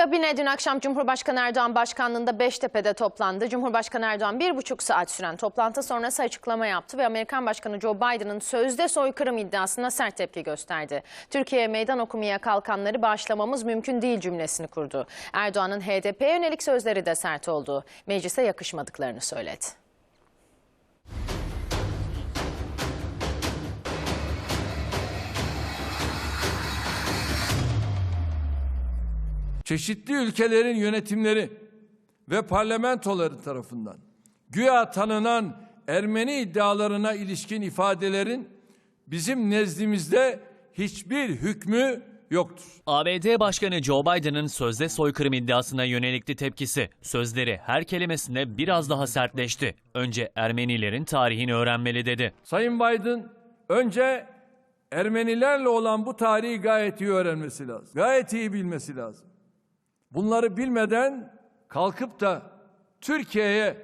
Kabine dün akşam Cumhurbaşkanı Erdoğan başkanlığında Beştepe'de toplandı. Cumhurbaşkanı Erdoğan bir buçuk saat süren toplantı sonrası açıklama yaptı ve Amerikan Başkanı Joe Biden'ın sözde soykırım iddiasına sert tepki gösterdi. Türkiye'ye meydan okumaya kalkanları bağışlamamız mümkün değil cümlesini kurdu. Erdoğan'ın HDP'ye yönelik sözleri de sert oldu. Meclise yakışmadıklarını söyledi. Çeşitli ülkelerin yönetimleri ve parlamentoları tarafından güya tanınan Ermeni iddialarına ilişkin ifadelerin bizim nezdimizde hiçbir hükmü yoktur. ABD Başkanı Joe Biden'ın sözde soykırım iddiasına yönelikti tepkisi. Sözleri her kelimesinde biraz daha sertleşti. Önce Ermenilerin tarihini öğrenmeli dedi. Sayın Biden önce Ermenilerle olan bu tarihi gayet iyi öğrenmesi lazım. Gayet iyi bilmesi lazım. Bunları bilmeden kalkıp da Türkiye'ye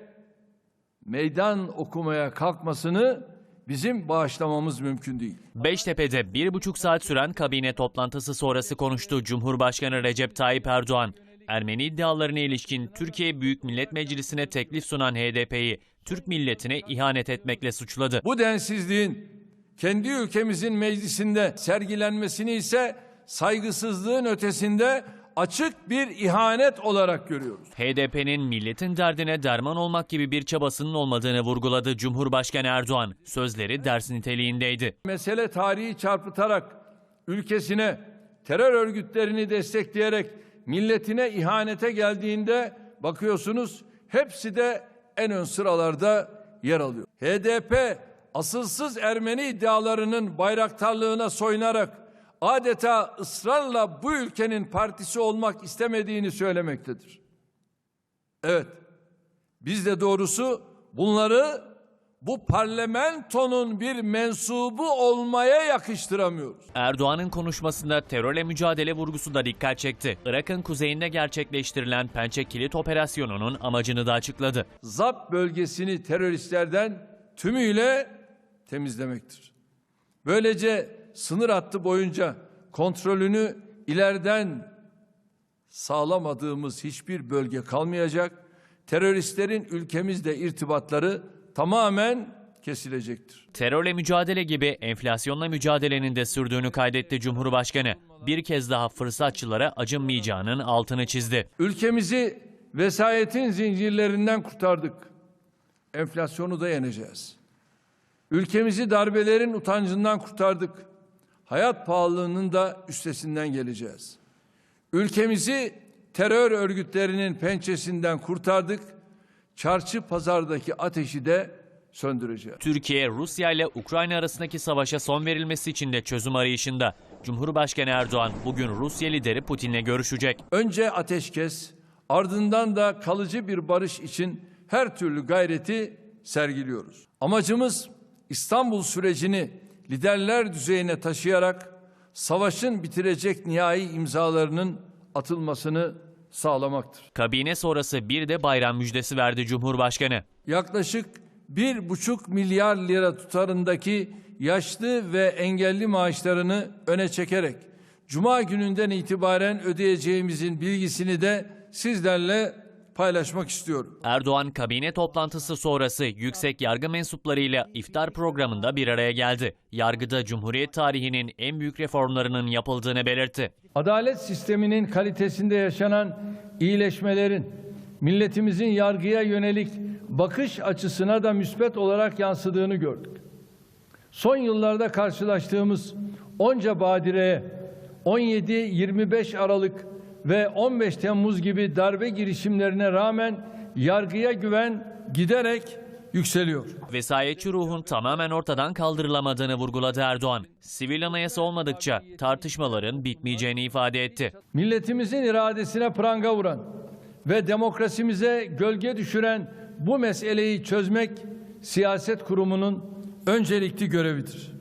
meydan okumaya kalkmasını bizim bağışlamamız mümkün değil. Beştepe'de bir buçuk saat süren kabine toplantısı sonrası konuştu Cumhurbaşkanı Recep Tayyip Erdoğan. Ermeni iddialarına ilişkin Türkiye Büyük Millet Meclisi'ne teklif sunan HDP'yi Türk milletine ihanet etmekle suçladı. Bu densizliğin kendi ülkemizin meclisinde sergilenmesini ise saygısızlığın ötesinde açık bir ihanet olarak görüyoruz. HDP'nin milletin derdine derman olmak gibi bir çabasının olmadığını vurguladı Cumhurbaşkanı Erdoğan. Sözleri ders niteliğindeydi. Mesele tarihi çarpıtarak ülkesine terör örgütlerini destekleyerek milletine ihanete geldiğinde bakıyorsunuz hepsi de en ön sıralarda yer alıyor. HDP asılsız Ermeni iddialarının bayraktarlığına soyunarak adeta ısrarla bu ülkenin partisi olmak istemediğini söylemektedir. Evet. Biz de doğrusu bunları bu parlamentonun bir mensubu olmaya yakıştıramıyoruz. Erdoğan'ın konuşmasında terörle mücadele vurgusu da dikkat çekti. Irak'ın kuzeyinde gerçekleştirilen Pençe Kilit Operasyonu'nun amacını da açıkladı. ZAP bölgesini teröristlerden tümüyle temizlemektir. Böylece sınır hattı boyunca kontrolünü ileriden sağlamadığımız hiçbir bölge kalmayacak. Teröristlerin ülkemizle irtibatları tamamen kesilecektir. Terörle mücadele gibi enflasyonla mücadelenin de sürdüğünü kaydetti Cumhurbaşkanı. Bir kez daha fırsatçılara acınmayacağının altını çizdi. Ülkemizi vesayetin zincirlerinden kurtardık. Enflasyonu da yeneceğiz. Ülkemizi darbelerin utancından kurtardık. Hayat pahalılığının da üstesinden geleceğiz. Ülkemizi terör örgütlerinin pençesinden kurtardık. Çarşı pazardaki ateşi de söndüreceğiz. Türkiye, Rusya ile Ukrayna arasındaki savaşa son verilmesi için de çözüm arayışında. Cumhurbaşkanı Erdoğan bugün Rusya lideri Putin'le görüşecek. Önce ateşkes, ardından da kalıcı bir barış için her türlü gayreti sergiliyoruz. Amacımız İstanbul sürecini liderler düzeyine taşıyarak savaşın bitirecek nihai imzalarının atılmasını sağlamaktır. Kabine sonrası bir de bayram müjdesi verdi Cumhurbaşkanı. Yaklaşık bir buçuk milyar lira tutarındaki yaşlı ve engelli maaşlarını öne çekerek Cuma gününden itibaren ödeyeceğimizin bilgisini de sizlerle paylaşmak istiyorum. Erdoğan kabine toplantısı sonrası yüksek yargı mensuplarıyla iftar programında bir araya geldi. Yargıda Cumhuriyet tarihinin en büyük reformlarının yapıldığını belirtti. Adalet sisteminin kalitesinde yaşanan iyileşmelerin milletimizin yargıya yönelik bakış açısına da müspet olarak yansıdığını gördük. Son yıllarda karşılaştığımız onca badireye 17-25 Aralık ve 15 Temmuz gibi darbe girişimlerine rağmen yargıya güven giderek yükseliyor. Vesayetçi ruhun tamamen ortadan kaldırılamadığını vurguladı Erdoğan. Sivil anayasa olmadıkça tartışmaların bitmeyeceğini ifade etti. Milletimizin iradesine pranga vuran ve demokrasimize gölge düşüren bu meseleyi çözmek siyaset kurumunun öncelikli görevidir.